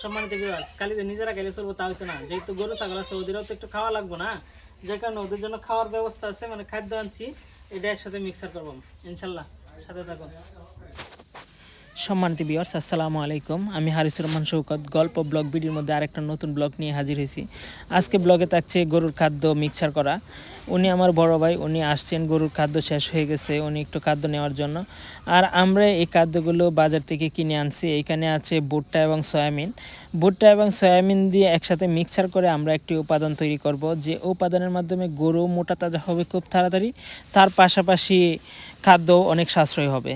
সম্মানিত বিভাগ খালি যে নিজেরা গেলে চলবো তা হইতো না। যেহেতু গরু, ছাগল আছে, ওদেরও তো একটু খাওয়া লাগবো না। যে কারণে ওদের জন্য খাওয়ার ব্যবস্থা আছে মানে খাদ্য আনছি, এটা একসাথে মিক্সার করব। ইনশাল্লাহ, সাথে থাকুন। সম্মানিত বিয়ার্স আসসালামু আলাইকুম। আমি হারিস রহমান শৌকত। গল্প ব্লগ ভিডিওর মধ্যে আরেকটা নতুন ব্লগ নিয়ে হাজির হয়েছি। আজকে ব্লগে থাকছে গরুর খাদ্য মিক্সার করা। উনি আমার বড় ভাই, উনি আসছেন, গরুর খাদ্য শেষ হয়ে গেছে, উনি একটু খাদ্য নেওয়ার জন্য। আর আমরা এই খাদ্যগুলো বাজার থেকে কিনে আনছি। এইখানে আছে ভুট্টা এবং সয়াবিন। ভুট্টা এবং সয়াবিন দিয়ে একসাথে মিক্সার করে আমরা একটি উপাদান তৈরি করব। যে উপাদানের মাধ্যমে গরু মোটা তাজা হবে খুব তাড়াতাড়ি, তার পাশাপাশি খাদ্য অনেক সাশ্রয় হবে।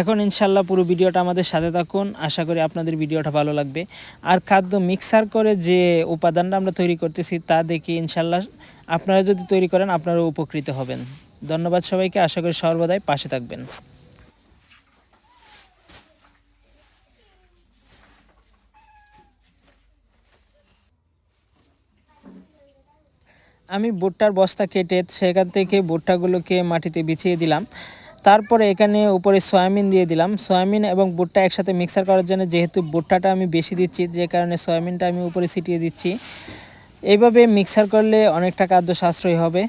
এখন ইনশাল্লাহ পুরো ভিডিওটা আমাদের সাথে থাকুন। আশা করি আপনাদের ভিডিওটা ভালো লাগবে। আর খাদ্য মিক্সার করে যে উপাদানটা আমরা তৈরি করতেছি, তা দেখে ইনশাল্লাহ আপনারা যদি তৈরি করেন, আপনারাও উপকৃত হবেন। ধন্যবাদ সবাইকে। আশা করি সর্বদাই পাশে থাকবেন। আমি ভুট্টার বস্তা কেটে সেখান থেকে ভুট্টাগুলোকে মাটিতে বিছিয়ে দিলাম। তারপরে এখানে উপরে সয়াবিন দিয়ে দিলাম। সয়াবিন এবং ভুট্টা একসাথে মিক্সার করার জন্য যেহেতু ভুট্টাটা আমি বেশি দিচ্ছি, যে কারণে সয়াবিনটা আমি উপরে ছিটিয়ে দিচ্ছি। এইভাবে মিক্সার করলে অনেকটা খাদ্য সাশ্রয় হবে।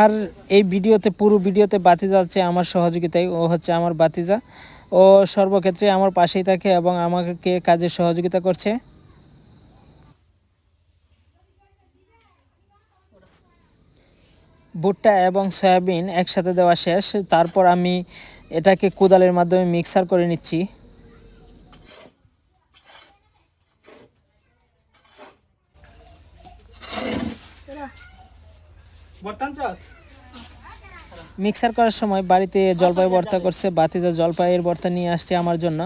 আর এই ভিডিওতে, পুরো ভিডিওতে বাতিজা হচ্ছে আমার সহযোগিতায়, ও হচ্ছে আমার বাতিজা। ও সর্বক্ষেত্রে আমার পাশেই থাকে এবং আমাকে কাজে সহযোগিতা করছে। ভুট্টা এবং সয়াবিন একসাথে দেওয়া শেষ। তারপর আমি এটাকে কোদালের মাধ্যমে মিক্সার করে নিচ্ছি। মিক্সার করার সময় বাড়িতে জলপাই ভর্তা করছে বাতিজা জলপাইয়ের ভর্তা নিয়ে আসছে আমার জন্য।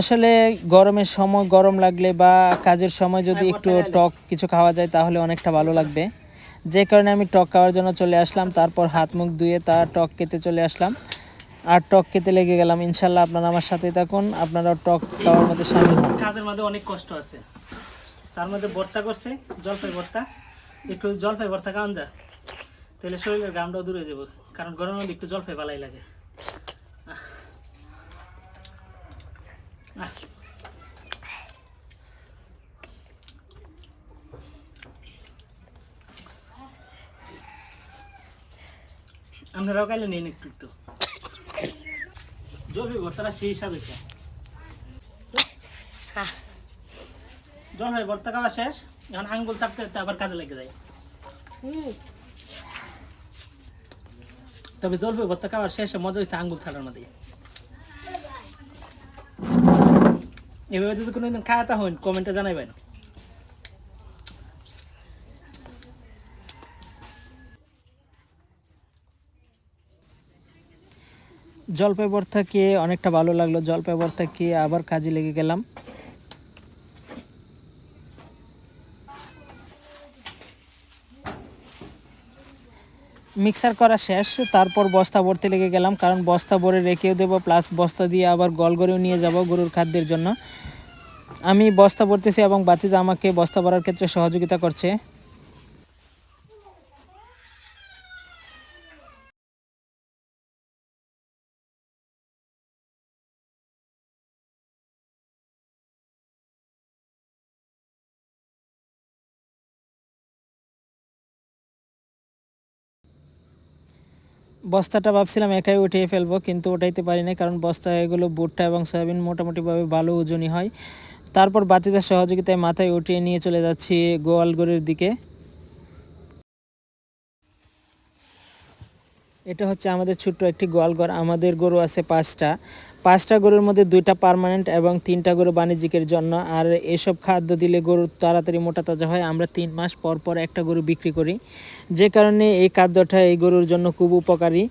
আসলে গরমের সময় গরম লাগলে বা কাজের সময় যদি একটু টক কিছু খাওয়া যায় তাহলে অনেকটা ভালো লাগবে। যে কারণে আমি টক খাওয়ার জন্য চলে আসলাম, তারপর হাত মুখ ধুয়ে তার টক খেতে চলে আসলাম। আর টক খেতে লেগে গেলাম, ইনশাল্লাহ আপনারা আমার সাথে থাকুন, আপনারাও টক খাওয়ার মধ্যে সামিল হন। কাজের মধ্যে অনেক কষ্ট আছে। তার মধ্যে ভর্তা করছে, জলপাই ভর্তা। একটু জলপাই ভর্তা খাওয়ান যা, তাহলে শরীরের গামটাও দূরে যাব, কারণ গরমের মধ্যে একটু জলপাই ভালাই লাগে। আহ। আপনারাও কাইলে নিন একটু একটু। জলপাই ভর্তাটা সেই হিসাব হয়েছে জলপাই ভর্তা খাওয়া শেষ এখন আঙ্গুল চাপতে আবার কাজে লেগে যায়। তবে জলপাই ভর্তা খাওয়ার শেষে মজা হয়েছে আঙ্গুল ছাড়ার মধ্যে। এভাবে যদি কোনোদিন খাওয়াতে হন কমেন্টে জানাইবেন। জলপাই খেয়ে অনেকটা ভালো লাগল। জলপাই ভর্তা খেয়ে আবার কাজে লেগে গেলাম। মিক্সার করা শেষ, তারপর বস্তা ভরতে লেগে গেলাম, কারণ বস্তা ভরে রেখেও দেবো প্লাস বস্তা দিয়ে আবার গল গড়েও নিয়ে যাব গরুর খাদ্যের জন্য। আমি বস্তা ভরতেছি এবং বাতিজা আমাকে বস্তা ভরার ক্ষেত্রে সহযোগিতা করছে। বস্তাটা ভাবছিলাম একাই উঠিয়ে ফেলব, কিন্তু ওঠাইতে পারি না কারণ বস্তা, এগুলো ভুট্টা এবং সয়াবিন মোটামুটিভাবে ভালো ওজনই হয়। তারপর বাতিদার সহযোগিতায় মাথায় উঠিয়ে নিয়ে চলে যাচ্ছি গোয়ালগড়ের দিকে। এটা হচ্ছে আমাদের ছোট্ট একটি গোয়ালঘর। আমাদের গরু আছে পাঁচটা। পাঁচটা গরুর মধ্যে দুইটা পারমানেন্ট এবং তিনটা গরু বাণিজ্যিকের জন্য। আর এসব খাদ্য দিলে গরু তাড়াতাড়ি মোটা তাজা হয়। আমরা তিন মাস পর পর একটা গরু বিক্রি করি। যে কারণে এই খাদ্যটা এই গরুর জন্য খুব উপকারী।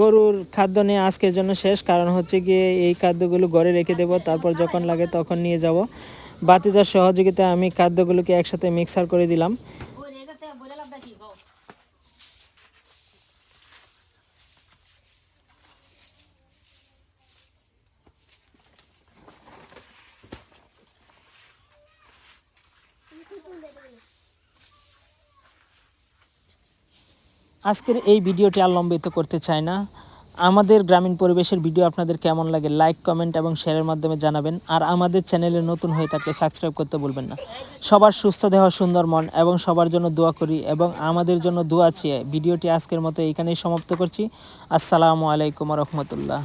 গরুর খাদ্য নিয়ে আজকের জন্য শেষ। কারণ হচ্ছে গিয়ে এই খাদ্যগুলো ঘরে রেখে দেব, তারপর যখন লাগে তখন নিয়ে যাব। বাতিদার সহযোগিতায় আমি খাদ্যগুলোকে একসাথে মিক্সার করে দিলাম। আজকের এই ভিডিওটি আর লম্বিত করতে চাই না। আমাদের গ্রামীণ পরিবেশের ভিডিও আপনাদের কেমন লাগে লাইক কমেন্ট এবং শেয়ারের মাধ্যমে জানাবেন। আর আমাদের চ্যানেলে নতুন হয়ে থাকলে সাবস্ক্রাইব করতে বলবেন না। সবার সুস্থ দেহ, সুন্দর মন এবং সবার জন্য দোয়া করি এবং আমাদের জন্য দোয়া চেয়ে ভিডিওটি আজকের মতো এখানেই সমাপ্ত করছি। আসসালামু আলাইকুম রহমতুল্লাহ।